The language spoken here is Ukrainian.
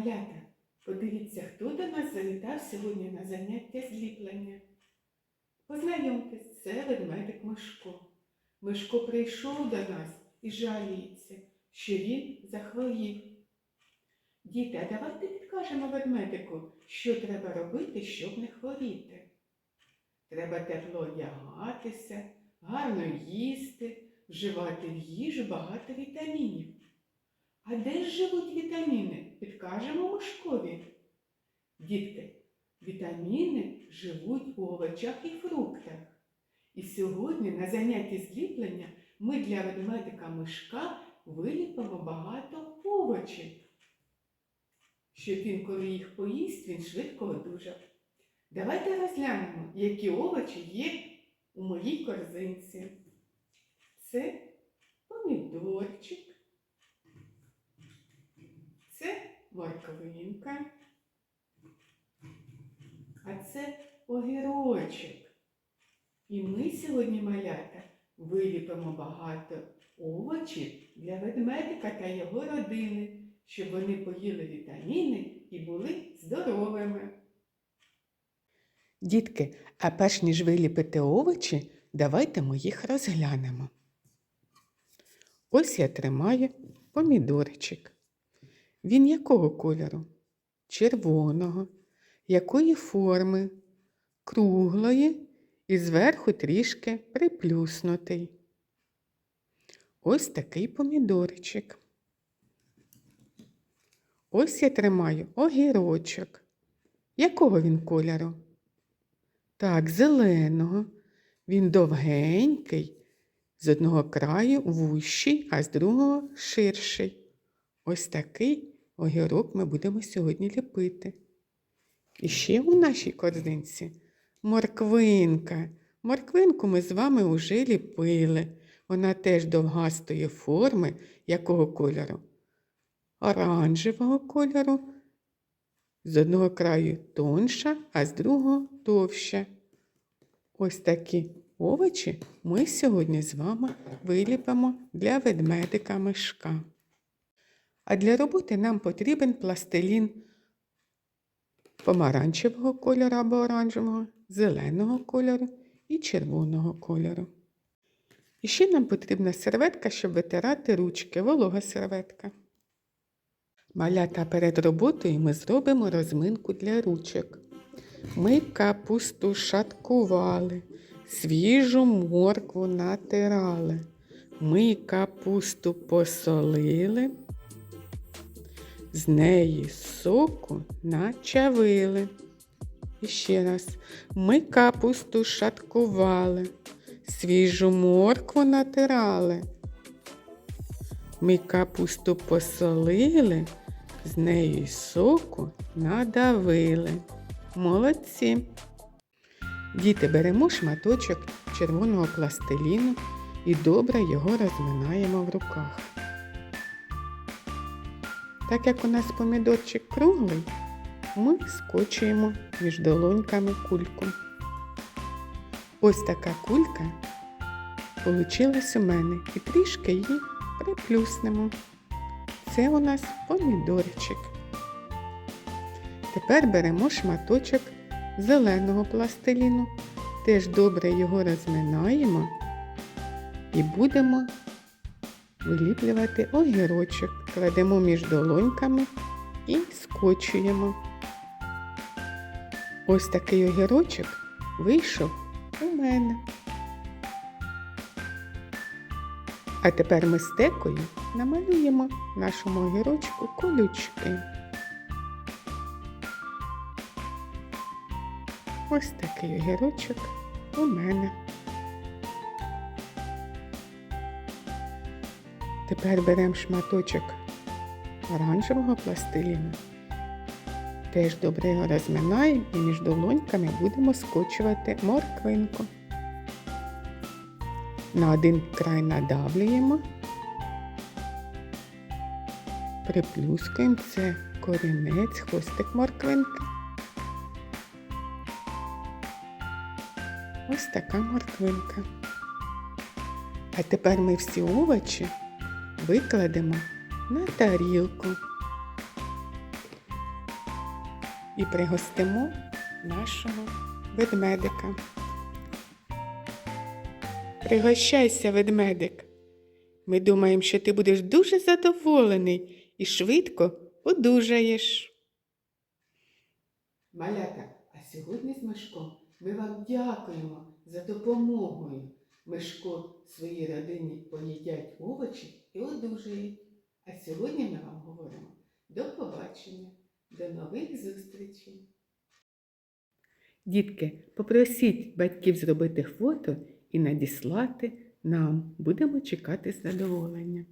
Малята, подивіться, хто до нас завітав сьогодні на заняття зліплення. Познайомтесь, це ведмедик Мишко. Мишко прийшов до нас і жаліється, що він захворів. Діти, а давайте підкажемо ведмедику, що треба робити, щоб не хворіти. Треба тепло одягатися, гарно їсти, вживати в їжу багато вітамінів. А де ж живуть вітаміни? Підкажемо Мишкові. Дітки, вітаміни живуть у овочах і фруктах. І сьогодні на занятті зліплення ми для ведмедика мишка виліпимо багато овочів. Щоб він, коли їх поїсть, він швидко одужав. Давайте розглянемо, які овочі є у моїй корзинці. Це помідорчик, це морквинка, а це огірочок. І ми сьогодні, малята, виліпимо багато овочів для ведмедика та його родини, щоб вони поїли вітаміни і були здоровими. Дітки, а перш ніж виліпити овочі, давайте ми їх розглянемо. Ось я тримаю помідорчик. Він якого кольору? Червоного. Якої форми? Круглої і зверху трішки приплюснутий. Ось такий помідорчик. Ось я тримаю огірочок. Якого він кольору? Так, зеленого. Він довгенький, з одного краю вущий, а з другого ширший. Ось такий огірок ми будемо сьогодні ліпити. І ще у нашій корзинці морквинка. Морквинку ми з вами уже ліпили. Вона теж довгастої форми, якого кольору? Оранжевого кольору. З одного краю тонша, а з другого товща. Ось такі овочі ми сьогодні з вами виліпимо для ведмедика мишка. А для роботи нам потрібен пластилін помаранчевого кольору або оранжевого, зеленого кольору і червоного кольору. І ще нам потрібна серветка, щоб витирати ручки, волога серветка. Малята перед роботою ми зробимо розминку для ручок. Ми капусту шаткували, свіжу моркву натирали. Ми капусту посолили, з неї соку начавили. І ще раз, ми капусту шаткували, свіжу моркву натирали. Ми капусту посолили, з неї соку надавили. Молодці. Діти, беремо шматочок червоного пластиліну і добре його розминаємо в руках. Так як у нас помідорчик круглий, ми скочуємо між долоньками кульку. Ось така кулька получилась у мене і трішки її приплюснемо. Це у нас помідорчик. Тепер беремо шматочок зеленого пластиліну, теж добре його розминаємо і будемо виліплювати огірочок. Кладемо між долоньками і скочуємо. Ось такий огірочок вийшов у мене. А тепер ми стекою намалюємо нашому огірочку колючки. Ось такий огірочок у мене. Тепер беремо шматочок оранжевого пластиліну. Теж добре його розминаємо і між долоньками будемо скочувати морквинку. На один край надавлюємо, приплюскуємо це корінець, хвостик морквинки. Ось така морквинка. А тепер ми всі овочі викладемо на тарілку. і пригостимо нашого ведмедика. Пригощайся, ведмедик. Ми думаємо, що ти будеш дуже задоволений і швидко одужаєш. Малята, а сьогодні з Мишком ми вам дякуємо за допомогою. Мишко своїй родині поїдять овочі і одужають. А сьогодні ми вам говоримо до побачення, до нових зустрічей. Дітки, попросіть батьків зробити фото і надіслати нам. Будемо чекати з задоволенням.